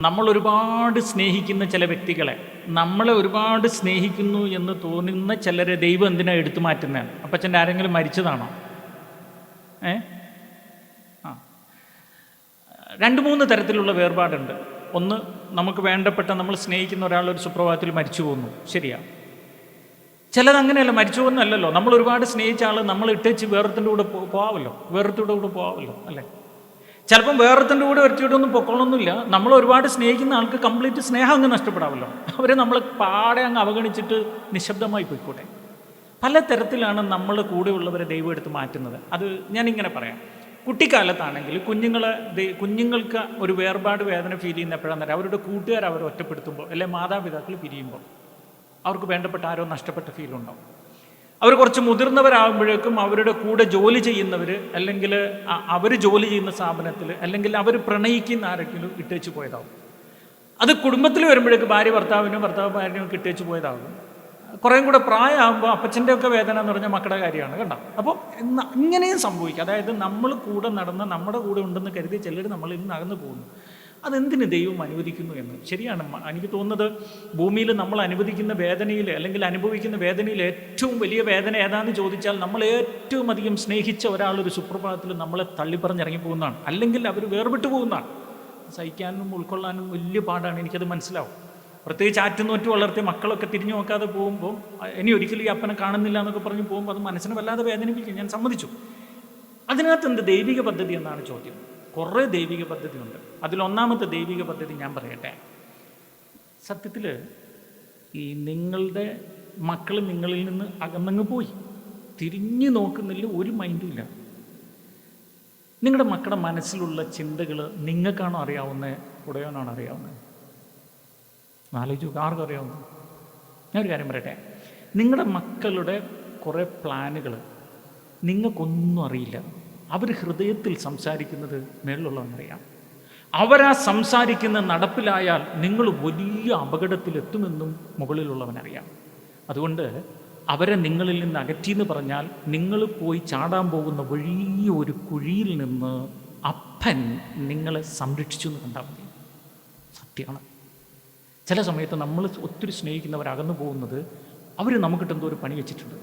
നമ്മൾ ഒരുപാട് സ്നേഹിക്കുന്ന ചില വ്യക്തികളെ നമ്മളെ ഒരുപാട് സ്നേഹിക്കുന്നു എന്ന് തോന്നുന്ന ചിലരെ ദൈവം എന്തിനാ എടുത്തു മാറ്റുന്നതാണ് അപ്പച്ചന്റെ ആരെങ്കിലും മരിച്ചതാണോ? ഏ? ആ. രണ്ട് മൂന്ന് തരത്തിലുള്ള വേർപാടുണ്ട്. ഒന്ന് നമുക്ക് വേണ്ടപ്പെട്ട നമ്മൾ സ്നേഹിക്കുന്ന ഒരാൾ ഒരു സുപ്രഭാതത്തിൽ മരിച്ചു പോകുന്നു ശരിയാ. ചിലത് അങ്ങനെയല്ല മരിച്ചു പോകുന്നല്ലോ നമ്മൾ ഒരുപാട് സ്നേഹിച്ച ആൾ നമ്മൾ ഇട്ടേച്ച് വേറൊരുത്തിന്റെ കൂടെ പോകാമല്ലോ വേറെ കൂടെ പോകാമല്ലോ അല്ലേ? ചിലപ്പം വേറൊരുത്തിന്റെ കൂടെ ഒരുത്തിയോടൊന്നും പൊക്കോളൊന്നുമില്ല. നമ്മൾ ഒരുപാട് സ്നേഹിക്കുന്ന ആൾക്ക് കംപ്ലീറ്റ് സ്നേഹം അങ്ങ് നഷ്ടപ്പെടാമല്ലോ. അവരെ നമ്മൾ പാടെ അങ്ങ് അവഗണിച്ചിട്ട് നിശബ്ദമായി പോയിക്കോട്ടെ. പല തരത്തിലാണ് നമ്മൾ കൂടെയുള്ളവരെ ദൈവം എടുത്ത് മാറ്റുന്നത്. അത് ഞാനിങ്ങനെ പറയാം. കുട്ടിക്കാലത്താണെങ്കിൽ കുഞ്ഞുങ്ങളെ കുഞ്ഞുങ്ങൾക്ക് ഒരു വേർപാട് വേദന ഫീൽ ചെയ്യുന്ന എപ്പോഴാണെന്ന് അവരുടെ കൂട്ടുകാർ അവരെ ഒറ്റപ്പെടുത്തുമ്പോൾ അല്ലെ മാതാപിതാക്കൾ പിരിയുമ്പോൾ അവർക്ക് വേണ്ടപ്പെട്ട ആരോ നഷ്ടപ്പെട്ട ഫീൽ ഉണ്ടാവും. അവർ കുറച്ച് മുതിർന്നവരാകുമ്പോഴേക്കും അവരുടെ കൂടെ ജോലി ചെയ്യുന്നവർ അല്ലെങ്കിൽ അവർ ജോലി ചെയ്യുന്ന സ്ഥാപനത്തിൽ അല്ലെങ്കിൽ അവർ പ്രണയിക്കുന്ന ആരെങ്കിലും ഇട്ടേച്ച് പോയതാകും അത് കുടുംബത്തിൽ വരുമ്പോഴേക്ക് ഭാര്യ ഭർത്താവിനും ഭർത്താവ് ഭാര്യനും ഇട്ടേച്ച് പോയതാകും കുറേ കൂടെ പ്രായമാകുമ്പോൾ അപ്പച്ചന്റെ ഒക്കെ വേദന എന്ന് പറഞ്ഞാൽ മക്കളുടെ കാര്യമാണ് കണ്ടോ? അപ്പോൾ ഇന്ന് ഇങ്ങനെയും സംഭവിക്കും. അതായത് നമ്മൾ കൂടെ നടന്ന് നമ്മുടെ കൂടെ ഉണ്ടെന്ന് കരുതി ചിലർ നമ്മളിൽ നിന്ന് അകന്നു പോകുന്നു. അതെന്തിന് ദൈവം അനുവദിക്കുന്നു എന്ന്? ശരിയാണ്. എനിക്ക് തോന്നുന്നത് ഭൂമിയിൽ നമ്മൾ അനുവദിക്കുന്ന വേദനയിൽ അല്ലെങ്കിൽ അനുഭവിക്കുന്ന വേദനയിൽ ഏറ്റവും വലിയ വേദന ഏതാണെന്ന് ചോദിച്ചാൽ നമ്മൾ ഏറ്റവും അധികം സ്നേഹിച്ച ഒരാൾ ഒരു സുപ്രഭാതത്തിൽ നമ്മളെ തള്ളിപ്പറഞ്ഞിറങ്ങി പോകുന്നതാണ് അല്ലെങ്കിൽ അവർ വേർപെട്ടു പോകുന്നതാണ്. സഹിക്കാനും ഉൾക്കൊള്ളാനും വലിയ പാടാണ്. എനിക്കത് മനസ്സിലാവും. പ്രത്യേകിച്ച് ആറ്റുനോറ്റ് വളർത്തി മക്കളൊക്കെ തിരിഞ്ഞു നോക്കാതെ പോകുമ്പോൾ ഇനി ഒരിക്കലും ഈ അപ്പനെ കാണുന്നില്ല എന്നൊക്കെ പറഞ്ഞ് പോകുമ്പോൾ അത് മനസ്സിനെ വല്ലാതെ വേദനിപ്പിക്കും. ഞാൻ സമ്മതിച്ചു. അതിനകത്ത് എന്ത് ദൈവിക പദ്ധതി എന്നാണ് ചോദ്യം. കുറേ ദൈവിക പദ്ധതിയുണ്ട്. അതിലൊന്നാമത്തെ ദൈവിക പദ്ധതി ഞാൻ പറയട്ടെ. സത്യത്തിൽ ഈ നിങ്ങളുടെ മക്കൾ നിങ്ങളിൽ നിന്ന് അകന്നങ്ങ് പോയി. തിരിഞ്ഞു നോക്കുന്നില്ല ഒരു മൈൻഡും ഇല്ല. നിങ്ങളുടെ മക്കളുടെ മനസ്സിലുള്ള ചിന്തകൾ നിങ്ങൾക്കാണോ അറിയാവുന്നത്? ഉടയോനാണോ അറിയാവുന്നത്? ആലോചിച്ചു ആർക്കും അറിയാവുന്നത്? ഞാനൊരു കാര്യം പറയട്ടെ. നിങ്ങളുടെ മക്കളുടെ കുറേ പ്ലാനുകൾ നിങ്ങൾക്കൊന്നും അറിയില്ല. അവർ ഹൃദയത്തിൽ സംസാരിക്കുന്നത് മേളിലുള്ളവനറിയാം. അവരാ സംസാരിക്കുന്ന നടപ്പിലായാൽ നിങ്ങൾ വലിയ അപകടത്തിലെത്തുമെന്നും മുകളിലുള്ളവനറിയാം. അതുകൊണ്ട് അവരെ നിങ്ങളിൽ നിന്ന് അകറ്റി എന്ന് പറഞ്ഞാൽ നിങ്ങൾ പോയി ചാടാൻ പോകുന്ന വലിയ ഒരു കുഴിയിൽ നിന്ന് അപ്പൻ നിങ്ങളെ സംരക്ഷിച്ചു എന്ന് കണ്ടാൽ മതി. സത്യമാണ്. ചില സമയത്ത് നമ്മൾ ഒത്തിരി സ്നേഹിക്കുന്നവർ അകന്നു പോകുന്നത് അവർ നമുക്കിട്ടെന്തോ ഒരു പണി വെച്ചിട്ടുണ്ട്.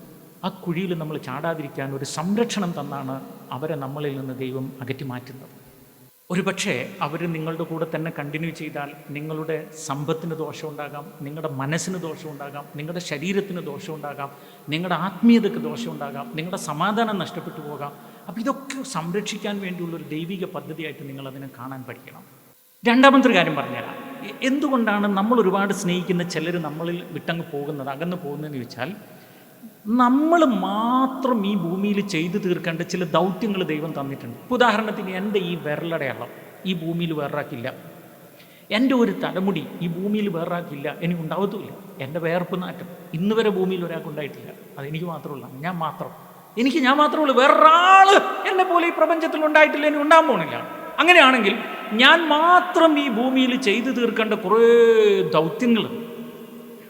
ആ കുഴിയിൽ നമ്മൾ ചാടാതിരിക്കാൻ ഒരു സംരക്ഷണം തന്നാണ് അവരെ നമ്മളിൽ നിന്ന് ദൈവം അകറ്റി മാറ്റുന്നത്. ഒരുപക്ഷെ അവർ നിങ്ങളുടെ കൂടെ തന്നെ കണ്ടിന്യൂ ചെയ്താൽ നിങ്ങളുടെ സമ്പത്തിന് ദോഷമുണ്ടാകാം നിങ്ങളുടെ മനസ്സിന് ദോഷമുണ്ടാകാം നിങ്ങളുടെ ശരീരത്തിന് ദോഷമുണ്ടാകാം നിങ്ങളുടെ ആത്മീയതയ്ക്ക് ദോഷമുണ്ടാകാം നിങ്ങളുടെ സമാധാനം നഷ്ടപ്പെട്ടു പോകാം. അപ്പോൾ ഇതൊക്കെ സംരക്ഷിക്കാൻ വേണ്ടിയുള്ള ഒരു ദൈവിക പദ്ധതിയായിട്ട് നിങ്ങൾ അതിനെ കാണാൻ പഠിക്കണം. രണ്ടാമത്തെ കാര്യം പറഞ്ഞുതരാം. എന്തുകൊണ്ടാണ് നമ്മൾ ഒരുപാട് സ്നേഹിക്കുന്ന ചിലർ നമ്മളിൽ വിട്ടങ്ങ് പോകുന്നത് അകന്ന് പോകുന്നതെന്ന് ചോദിച്ചാൽ നമ്മൾ മാത്രം ഈ ഭൂമിയിൽ ചെയ്തു തീർക്കേണ്ട ചില ദൗത്യങ്ങൾ ദൈവം തന്നിട്ടുണ്ട്. ഉദാഹരണത്തിന് എന്റെ ഈ വിരലടയാളം ഈ ഭൂമിയിൽ വേറൊരാക്കില്ല എന്റെ ഒരു തലമുടി ഈ ഭൂമിയിൽ വേറൊരാക്കില്ല എനിക്ക് ഉണ്ടാവത്തുമില്ല. എന്റെ വേർപ്പ് നാറ്റം ഇന്ന് വരെ ഭൂമിയിൽ ഒരാൾക്കുണ്ടായിട്ടില്ല അതെനിക്ക് മാത്രമുള്ള ഞാൻ മാത്രം. എനിക്ക് ഞാൻ മാത്രമേ ഉള്ളൂ. വേറൊരാൾ എന്നെ പോലെ ഈ പ്രപഞ്ചത്തിൽ ഉണ്ടായിട്ടില്ല എനിക്ക് ഉണ്ടാകാൻ പോണില്ല. അങ്ങനെയാണെങ്കിൽ ഞാൻ മാത്രം ഈ ഭൂമിയിൽ ചെയ്തു തീർക്കേണ്ട കുറേ ദൗത്യങ്ങൾ.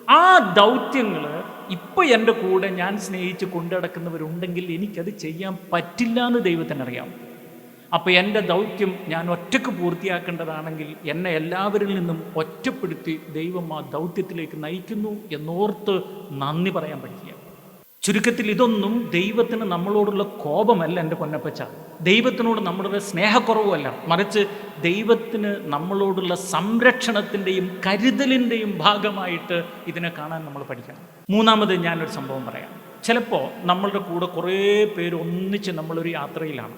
ആ ദൗത്യങ്ങൾ ഇപ്പം എന്റെ കൂടെ ഞാൻ സ്നേഹിച്ച് കൊണ്ടുനടക്കുന്നവരുണ്ടെങ്കിൽ എനിക്കത് ചെയ്യാൻ പറ്റില്ല എന്ന് ദൈവത്തിന് അറിയാം. അപ്പോൾ എന്റെ ദൗത്യം ഞാൻ ഒറ്റയ്ക്ക് പൂർത്തിയാക്കേണ്ടതാണെങ്കിൽ എന്നെ എല്ലാവരിൽ നിന്നും ഒറ്റപ്പെടുത്തി ദൈവം ആ ദൗത്യത്തിലേക്ക് നയിക്കുന്നു എന്നോർത്ത് നന്ദി പറയാൻ പഠിക്കുക. ചുരുക്കത്തിൽ ഇതൊന്നും ദൈവത്തിന് നമ്മളോടുള്ള കോപമല്ല എന്റെ പൊന്നപ്പച്ച. ദൈവത്തിനോട് നമ്മളുടെ സ്നേഹക്കുറവുമല്ല. മറിച്ച് ദൈവത്തിന് നമ്മളോടുള്ള സംരക്ഷണത്തിന്റെയും കരുതലിന്റെയും ഭാഗമായിട്ട് ഇതിനെ കാണാൻ നമ്മൾ പഠിക്കണം. മൂന്നാമത് ഞാനൊരു സംഭവം പറയാം. ചിലപ്പോൾ നമ്മളുടെ കൂടെ കുറേ പേര് ഒന്നിച്ച് നമ്മളൊരു യാത്രയിലാണ്.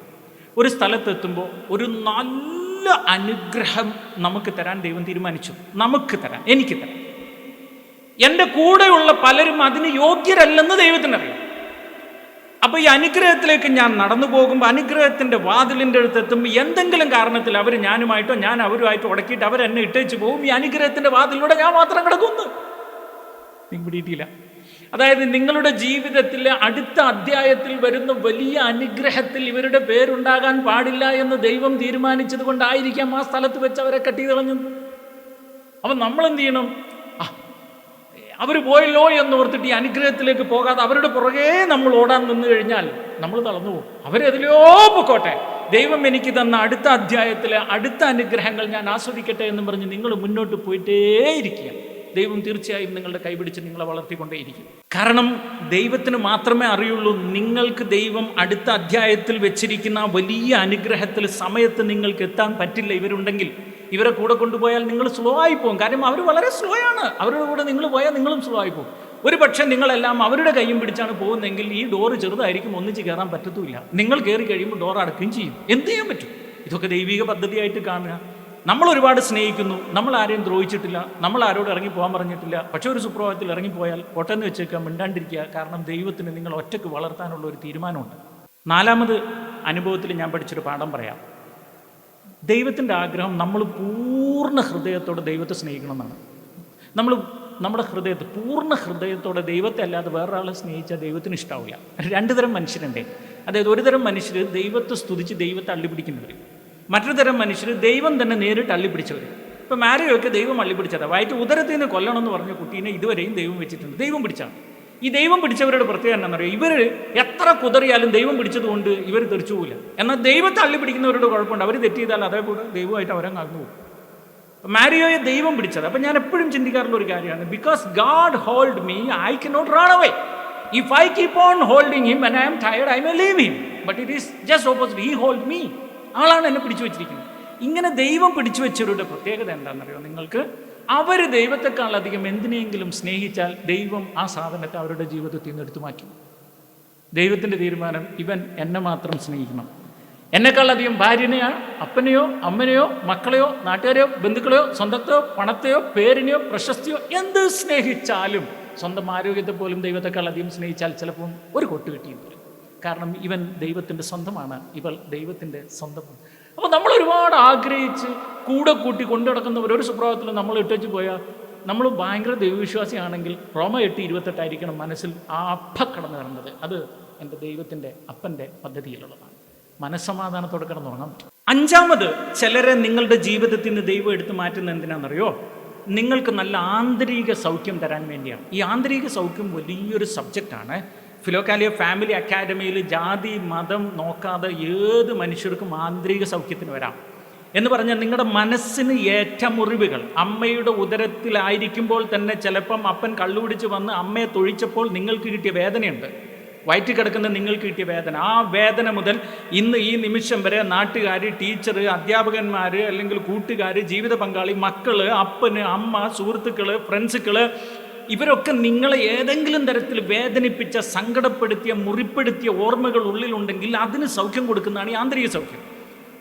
ഒരു സ്ഥലത്തെത്തുമ്പോൾ ഒരു നല്ല അനുഗ്രഹം നമുക്ക് തരാൻ ദൈവം തീരുമാനിച്ചു. നമുക്ക് തരാൻ എനിക്ക് തരാൻ എന്റെ കൂടെയുള്ള പലരും അതിന് യോഗ്യരല്ലെന്ന് ദൈവത്തിനറിയാം അപ്പൊ ഈ അനുഗ്രഹത്തിലേക്ക് ഞാൻ നടന്നു പോകുമ്പോൾ അനുഗ്രഹത്തിന്റെ വാതിലിന്റെ അടുത്ത് എത്തുമ്പോൾ എന്തെങ്കിലും കാരണത്തിൽ അവർ ഞാനുമായിട്ടോ ഞാൻ അവരുമായിട്ടോ ഉടക്കിയിട്ട് അവരെന്നെ ഇട്ടേച്ച് പോകും ഈ അനുഗ്രഹത്തിന്റെ വാതിലൂടെ ഞാൻ മാത്രം കിടക്കുന്നു. പിടിയിട്ടില്ല അതായത് നിങ്ങളുടെ ജീവിതത്തിലെ അടുത്ത അധ്യായത്തിൽ വരുന്ന വലിയ അനുഗ്രഹത്തിൽ ഇവരുടെ പേരുണ്ടാകാൻ പാടില്ല എന്ന് ദൈവം തീരുമാനിച്ചത് കൊണ്ടായിരിക്കാം ആ സ്ഥലത്ത് വെച്ച് അവരെ കട്ടി തെളിഞ്ഞത് അപ്പം നമ്മൾ എന്ത് ചെയ്യണം? അവർ പോയല്ലോ എന്ന് ഓർത്തിട്ട് ഈ അനുഗ്രഹത്തിലേക്ക് പോകാതെ അവരുടെ പുറകെ നമ്മൾ ഓടാൻ നിന്ന് കഴിഞ്ഞാൽ നമ്മൾ തളർന്നു പോകും. അവരെതിലോ പൊക്കോട്ടെ. ദൈവം എനിക്ക് തന്ന അടുത്ത അധ്യായത്തിലെ അടുത്ത അനുഗ്രഹങ്ങൾ ഞാൻ ആസ്വദിക്കട്ടെ എന്ന് പറഞ്ഞ് നിങ്ങൾ മുന്നോട്ട് പോയിട്ടേയിരിക്കുക ദൈവം തീർച്ചയായും നിങ്ങളുടെ കൈപിടിച്ച് നിങ്ങളെ വളർത്തിക്കൊണ്ടേയിരിക്കും. കാരണം ദൈവത്തിന് മാത്രമേ അറിയുള്ളൂ നിങ്ങൾക്ക് ദൈവം അടുത്ത അധ്യായത്തിൽ വെച്ചിരിക്കുന്ന വലിയ അനുഗ്രഹത്തിൽ സമയത്ത് നിങ്ങൾക്ക് എത്താൻ പറ്റില്ല ഇവരുണ്ടെങ്കിൽ. ഇവരെ കൂടെ കൊണ്ടുപോയാൽ നിങ്ങൾ സ്ലോ ആയി പോകും. കാരണം അവർ വളരെ സ്ലോ ആണ്. അവരുടെ കൂടെ നിങ്ങൾ പോയാൽ നിങ്ങളും സ്ലോ ആയി പോകും. ഒരു പക്ഷേ നിങ്ങളെല്ലാം അവരുടെ കൈയും പിടിച്ചാണ് പോകുന്നതെങ്കിൽ ഈ ഡോറ് ചെറുതായിരിക്കും ഒന്നിച്ച് കയറാൻ പറ്റത്തുമില്ല. നിങ്ങൾ കയറി കഴിയുമ്പോൾ ഡോർ അടക്കുകയും ചെയ്യും. എന്ത് ചെയ്യാൻ പറ്റും? ഇതൊക്കെ ദൈവിക പദ്ധതിയായിട്ട് കാണുക. നമ്മൾ ഒരുപാട് സ്നേഹിക്കുന്നു. നമ്മൾ ആരെയും ദ്രോഹിച്ചിട്ടില്ല. നമ്മൾ ആരോട് ഇറങ്ങി പോകാൻ പറഞ്ഞിട്ടില്ല. പക്ഷേ ഒരു സുപ്രഭാതത്തിൽ ഇറങ്ങിപ്പോയാൽ പൊട്ടെന്ന് വെച്ചേക്കാം മിണ്ടാണ്ടിരിക്കുക കാരണം ദൈവത്തിന് നിങ്ങൾ ഒറ്റയ്ക്ക് വളർത്താനുള്ള ഒരു തീരുമാനമുണ്ട്. നാലാമത് അനുഭവത്തിൽ ഞാൻ പഠിച്ചൊരു പാഠം പറയാം. ദൈവത്തിന്റെ ആഗ്രഹം നമ്മൾ പൂർണ ഹൃദയത്തോടെ ദൈവത്തെ സ്നേഹിക്കണമെന്നാണ്. നമ്മൾ നമ്മുടെ ഹൃദയത്തെ പൂർണ ഹൃദയത്തോടെ ദൈവത്തെ അല്ലാതെ വേറൊരാളെ സ്നേഹിച്ചാൽ ദൈവത്തിന് ഇഷ്ടാവില്ല. രണ്ട് തരം മനുഷ്യരുണ്ടേ. അതായത് ഒരു തരം മനുഷ്യർ ദൈവത്തെ സ്തുതിച്ച് ദൈവത്തെ അള്ളിപ്പിടിക്കുന്നവർ മറ്റൊരു തരം മനുഷ്യർ ദൈവം തന്നെ നേരിട്ട് അള്ളിപ്പിടിച്ചവർ ഇപ്പം മാരിയൊക്കെ ദൈവം അള്ളിപ്പിടിച്ചതാണ് വയറ്റ് ഉദരത്തിൽ നിന്ന് കൊല്ലണം എന്ന് പറഞ്ഞ കുട്ടീനെ ഇതുവരെയും ദൈവം വെച്ചിട്ടുണ്ട്. ദൈവം പിടിച്ചാണ്. ഈ ദൈവം പിടിച്ചവരുടെ പ്രത്യേകത എന്താണെന്ന് പറയുക ഇവർ എത്ര കുതറിയാലും ദൈവം പിടിച്ചതുകൊണ്ട് ഇവർ തെറിച്ചു പോകില്ല എന്നാൽ ദൈവത്തെ അള്ളി പിടിക്കുന്നവരുടെ കുഴപ്പമുണ്ട്. അവർ തെറ്റ് ചെയ്താൽ അതേപോലെ ദൈവമായിട്ട് അവരെ നടന്നു പോകും. മാരിയോയെ ദൈവം പിടിച്ചത്. അപ്പം ഞാൻ എപ്പോഴും ചിന്തിക്കാറുള്ള ഒരു കാര്യമാണ്. Because God hold me I cannot run away if I keep on holding him and I'm tired I may leave him but it is just opposite he hold me ആളാണ് എന്നെ പിടിച്ചു വെച്ചിരിക്കുന്നത്. ഇങ്ങനെ ദൈവം പിടിച്ചു വെച്ചവരുടെ പ്രത്യേകത എന്താണെന്നറിയോ? നിങ്ങൾക്ക് അവർ ദൈവത്തെക്കാളധികം എന്തിനെയെങ്കിലും സ്നേഹിച്ചാൽ ദൈവം ആ സാധനത്തെ അവരുടെ ജീവിതത്തിൽ നിന്ന് എടുത്തു മാറ്റും. ദൈവത്തിന്റെ തീരുമാനം ഇവൻ എന്നെ മാത്രം സ്നേഹിക്കണം. എന്നെക്കാളധികം ഭാര്യനെയാണ് അപ്പനെയോ അമ്മനെയോ മക്കളെയോ നാട്ടുകാരെയോ ബന്ധുക്കളെയോ സ്വന്തത്തെയോ പണത്തെയോ പേരിനെയോ പ്രശസ്തിയോ എന്ത് സ്നേഹിച്ചാലും സ്വന്തം ആരോഗ്യത്തെ പോലും ദൈവത്തെക്കാൾ അധികം സ്നേഹിച്ചാൽ ചിലപ്പോൾ ഒരു കൊട്ട് കിട്ടിയും വരും കാരണം ഇവൻ ദൈവത്തിന്റെ സ്വന്തമാണ് ഇവൾ ദൈവത്തിന്റെ സ്വന്തമാണ്. അപ്പോൾ നമ്മൾ ഒരുപാട് ആഗ്രഹിച്ച് കൂടെ കൂട്ടി കൊണ്ടു നടക്കുന്നവർ ഒരു സുപ്രഭാതത്തിൽ നമ്മൾ ഇട്ടേച്ച് പോയാൽ നമ്മൾ ഭയങ്കര ദൈവവിശ്വാസിയാണെങ്കിൽ റോമ എട്ട് ഇരുപത്തെട്ടായിരിക്കണം മനസ്സിൽ ആ അപ്പ കടന്നു കിടന്നത്. അത് എന്റെ ദൈവത്തിന്റെ അപ്പന്റെ പദ്ധതിയിലുള്ളതാണ്. മനസ്സമാധാനത്തോടെ കിടന്നുറങ്ങാൻ പറ്റും. അഞ്ചാമത് ചിലരെ നിങ്ങളുടെ ജീവിതത്തിൽ നിന്ന് ദൈവം എടുത്തു മാറ്റുന്ന എന്തിനാണെന്നറിയോ? നിങ്ങൾക്ക് നല്ല ആന്തരിക സൗഖ്യം തരാൻ വേണ്ടിയാണ്. ഈ ആന്തരിക സൗഖ്യം വലിയൊരു സബ്ജക്റ്റാണ്. ഫിലോക്കാലിയ ഫാമിലി അക്കാദമിയിൽ ജാതി മതം നോക്കാതെ ഏത് മനുഷ്യർക്കും ആന്തരിക സൗഖ്യത്തിന് വരാം. എന്ന് പറഞ്ഞാൽ നിങ്ങളുടെ മനസ്സിന് ഏറ്റമുറിവുകൾ. അമ്മയുടെ ഉദരത്തിലായിരിക്കുമ്പോൾ തന്നെ ചിലപ്പം അപ്പൻ കള്ളുപിടിച്ച് വന്ന് അമ്മയെ തൊഴിച്ചപ്പോൾ നിങ്ങൾക്ക് കിട്ടിയ വേദനയുണ്ട്. വയറ്റിൽ കിടക്കുന്ന നിങ്ങൾക്ക് കിട്ടിയ വേദന. ആ വേദന മുതൽ ഇന്ന് ഈ നിമിഷം വരെ നാട്ടുകാർ ടീച്ചർ അധ്യാപകന്മാർ അല്ലെങ്കിൽ കൂട്ടുകാർ ജീവിത പങ്കാളി മക്കൾ അപ്പന് അമ്മ സുഹൃത്തുക്കൾ ഫ്രണ്ട്സുകൾ ഇവരൊക്കെ നിങ്ങളെ ഏതെങ്കിലും തരത്തിൽ വേദനിപ്പിച്ച സങ്കടപ്പെടുത്തിയ മുറിപ്പെടുത്തിയ ഓർമ്മകൾ ഉള്ളിലുണ്ടെങ്കിൽ അതിന് സൗഖ്യം കൊടുക്കുന്നതാണ് ഈ ആന്തരിക സൗഖ്യം.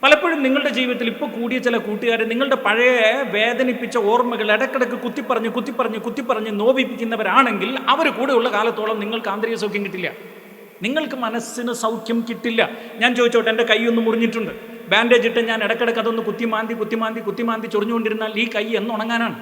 പലപ്പോഴും നിങ്ങളുടെ ജീവിതത്തിൽ ഇപ്പോൾ കൂടിയ ചില കൂട്ടുകാർ നിങ്ങളുടെ പഴയ വേദനിപ്പിച്ച ഓർമ്മകൾ ഇടക്കിടക്ക് കുത്തിപ്പറഞ്ഞ് കുത്തിപ്പറഞ്ഞ് കുത്തിപ്പറഞ്ഞ് നോവിപ്പിക്കുന്നവരാണെങ്കിൽ അവർ കൂടെയുള്ള കാലത്തോളം നിങ്ങൾക്ക് ആന്തരിക സൗഖ്യം കിട്ടില്ല. നിങ്ങൾക്ക് മനസ്സിന് സൗഖ്യം കിട്ടില്ല. ഞാൻ ചോദിച്ചോട്ടെ എന്റെ കൈ ഒന്ന് മുറിഞ്ഞിട്ടുണ്ട്. ബാൻഡേജ് ഇട്ട് ഞാൻ ഇടക്കിടക്ക് അതൊന്ന് കുത്തിമാന്തി കുത്തിമാന്തി കുത്തിമാന്തി ചൊറിഞ്ഞുകൊണ്ടിരുന്നാൽ ഈ കൈ എന്ന് ഉണങ്ങാനാണ്.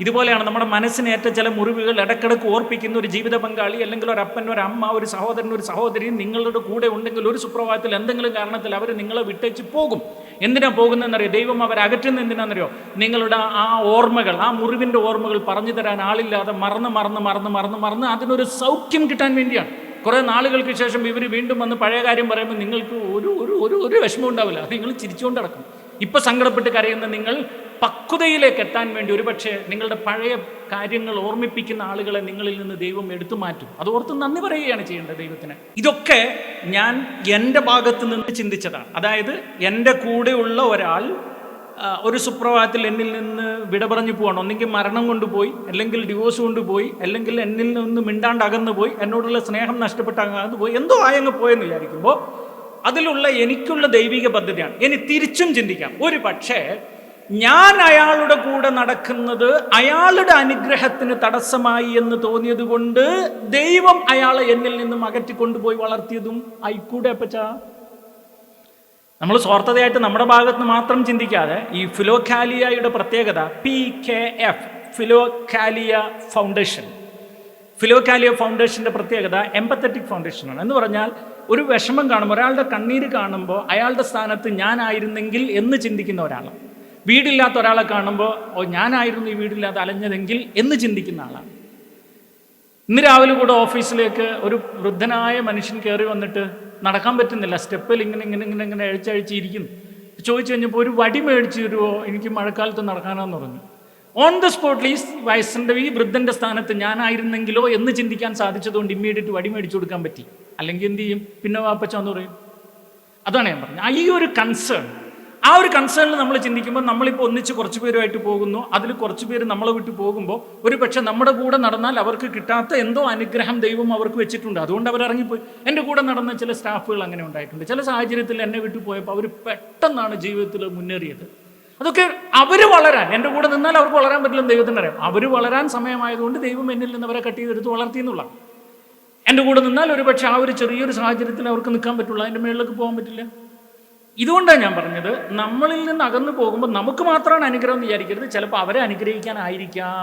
ഇതുപോലെയാണ് നമ്മുടെ മനസ്സിനേറ്റ ചില മുറിവുകൾ ഇടക്കിടക്ക് ഓർപ്പിക്കുന്ന ഒരു ജീവിത പങ്കാളി അല്ലെങ്കിൽ ഒരു അപ്പൻ ഒരു അമ്മ ഒരു സഹോദരൻ ഒരു സഹോദരി നിങ്ങളുടെ കൂടെ ഉണ്ടെങ്കിൽ ഒരു സുപ്രഭാതത്തിൽ എന്തെങ്കിലും കാരണത്തിൽ അവർ നിങ്ങളെ വിട്ടേച്ച് പോകും. എന്തിനാ പോകുന്നതെന്നറിയോ? ദൈവം അവരെ അകറ്റുന്ന എന്തിനാണെന്നറിയോ നിങ്ങളുടെ ആ ഓർമ്മകൾ ആ മുറിവിന്റെ ഓർമ്മകൾ പറഞ്ഞു തരാൻ ആളില്ലാതെ മറന്ന് മറന്ന് മറന്ന് മറന്ന് മറന്ന് അതിനൊരു സൗഖ്യം കിട്ടാൻ വേണ്ടിയാണ്. കുറേ നാളുകൾക്ക് ശേഷം ഇവർ വീണ്ടും വന്ന് പഴയ കാര്യം പറയുമ്പോൾ നിങ്ങൾക്ക് ഒരു ഒരു ഒരു വിഷമം ഉണ്ടാവില്ല. നിങ്ങൾ ചിരിച്ചുകൊണ്ട് നടക്കും. ഇപ്പം സങ്കടപ്പെട്ട് കരയുന്ന നിങ്ങൾ പക്വതയിലേക്ക് എത്താൻ വേണ്ടി ഒരുപക്ഷെ നിങ്ങളുടെ പഴയ കാര്യങ്ങൾ ഓർമ്മിപ്പിക്കുന്ന ആളുകളെ നിങ്ങളിൽ നിന്ന് ദൈവം എടുത്തു മാറ്റും. അത് ഓർത്ത് നന്ദി പറയുകയാണ് ചെയ്യേണ്ടത് ദൈവത്തിന്. ഇതൊക്കെ ഞാൻ എന്റെ ഭാഗത്ത് നിന്ന് ചിന്തിച്ചതാണ്. അതായത് എന്റെ കൂടെയുള്ള ഒരാൾ ഒരു സുപ്രഭാതത്തിൽ എന്നിൽ നിന്ന് വിട പറഞ്ഞു പോവാണ്. ഒന്നെങ്കിൽ മരണം കൊണ്ടുപോയി അല്ലെങ്കിൽ ഡിവോഴ്സ് കൊണ്ടുപോയി അല്ലെങ്കിൽ എന്നിൽ നിന്ന് മിണ്ടാണ്ട് അകന്നു പോയി എന്നോടുള്ള സ്നേഹം നഷ്ടപ്പെട്ട് അകന്നു പോയി എന്തോ ആയങ്ങ് പോയെന്ന് വിചാരിക്കുമ്പോൾ അതിലുള്ള എനിക്കുള്ള ദൈവിക പദ്ധതിയാണ്. ഇനി തിരിച്ചും ചിന്തിക്കാം. ഒരു പക്ഷേ ഞാൻ അയാളുടെ കൂടെ നടക്കുന്നത് അയാളുടെ അനുഗ്രഹത്തിന് തടസ്സമായി എന്ന് തോന്നിയത് കൊണ്ട് ദൈവം അയാളെ എന്നിൽ നിന്നും അകറ്റിക്കൊണ്ടുപോയി വളർത്തിയതും ആയിക്കൂടെ അപ്പച്ചാ? നമ്മൾ സ്വാർത്ഥതയായിട്ട് നമ്മുടെ ഭാഗത്ത് മാത്രം ചിന്തിക്കാതെ ഈ ഫിലോഖാലിയയുടെ പ്രത്യേകത P K F Philokalia foundation. Philokalia ഫൗണ്ടേഷന്റെ പ്രത്യേകത എമ്പത്തറ്റിക് ഫൗണ്ടേഷനാണ്. എന്ന് പറഞ്ഞാൽ ഒരു വിഷമം കാണുമ്പോൾ ഒരാളുടെ കണ്ണീര് കാണുമ്പോൾ അയാളുടെ സ്ഥാനത്ത് ഞാനായിരുന്നെങ്കിൽ എന്ന് ചിന്തിക്കുന്ന ഒരാളാണ്. വീടില്ലാത്ത ഒരാളെ കാണുമ്പോൾ ഓ ഞാനായിരുന്നു ഈ വീടില്ലാതെ അലഞ്ഞതെങ്കിൽ എന്ന് ചിന്തിക്കുന്ന ആളാണ്. ഇന്ന് രാവിലെ കൂടെ ഓഫീസിലേക്ക് ഒരു വൃദ്ധനായ മനുഷ്യൻ കയറി വന്നിട്ട് നടക്കാൻ പറ്റുന്നില്ല. സ്റ്റെപ്പിൽ ഇങ്ങനെ ഇങ്ങനെ ഇങ്ങനെ ഇങ്ങനെ അഴിച്ചഴിച്ചിരിക്കുന്നു. ചോദിച്ചു കഴിഞ്ഞപ്പോൾ ഒരു വടി മേടിച്ചു തരുമോ എനിക്ക് മഴക്കാലത്ത് നടക്കാനാന്ന് പറഞ്ഞു. ഓൺ ദ സ്പോട്ട് ഈ വയസ്സിന്റെ ഈ വൃദ്ധന്റെ സ്ഥാനത്ത് ഞാനായിരുന്നെങ്കിലോ? എന്ന് ചിന്തിക്കാൻ സാധിച്ചതുകൊണ്ട് ഇമ്മീഡിയറ്റ് വടി മേടിച്ചു കൊടുക്കാൻ പറ്റി. അല്ലെങ്കിൽ എന്ത് ചെയ്യും? പിന്നെ വാപ്പച്ചാന്ന് പറയും. അതാണ് ഞാൻ പറഞ്ഞത്. ഈ ഒരു കൺസേൺ ആ ഒരു കൺസേണിൽ നമ്മൾ ചിന്തിക്കുമ്പോൾ നമ്മളിപ്പോൾ ഒന്നിച്ച് കുറച്ച് പേരുമായിട്ട് പോകുന്നു. അതിൽ കുറച്ച് പേര് നമ്മളെ വിട്ട് പോകുമ്പോൾ ഒരു പക്ഷെ നമ്മുടെ കൂടെ നടന്നാൽ അവർക്ക് കിട്ടാത്ത എന്തോ അനുഗ്രഹം ദൈവം അവർക്ക് വെച്ചിട്ടുണ്ട്. അതുകൊണ്ട് അവർ ഇറങ്ങിപ്പോയി എന്റെ കൂടെ നടന്ന ചില സ്റ്റാഫുകൾ അങ്ങനെ ഉണ്ടായിട്ടുണ്ട്. ചില സാഹചര്യത്തിൽ എന്നെ വിട്ടു പോയപ്പോൾ അവർ പെട്ടെന്നാണ് ജീവിതത്തിൽ മുന്നേറിയത്. അതൊക്കെ അവർ വളരാൻ എന്റെ കൂടെ നിന്നാൽ അവർക്ക് വളരാൻ പറ്റില്ല ദൈവത്തിന് അറിയാം. അവർ വളരാൻ സമയമായതുകൊണ്ട് ദൈവം എന്നിൽ നിന്ന് അവരെ കട്ട് ചെയ്തെടുത്ത് വളർത്തി എന്നുള്ള എന്റെ കൂടെ നിന്നാൽ ഒരു പക്ഷേ ആ ഒരു ചെറിയൊരു സാഹചര്യത്തിൽ അവർക്ക് നിൽക്കാൻ പറ്റുള്ളൂ. അതിന്റെ മേളിലേക്ക് പോകാൻ പറ്റില്ല. ഇതുകൊണ്ടാണ് ഞാൻ പറഞ്ഞത് നമ്മളിൽ നിന്ന് അകന്നു പോകുമ്പോൾ നമുക്ക് മാത്രമാണ് അനുഗ്രഹം വിചാരിക്കരുത്. ചിലപ്പോൾ അവരെ അനുഗ്രഹിക്കാനായിരിക്കാം.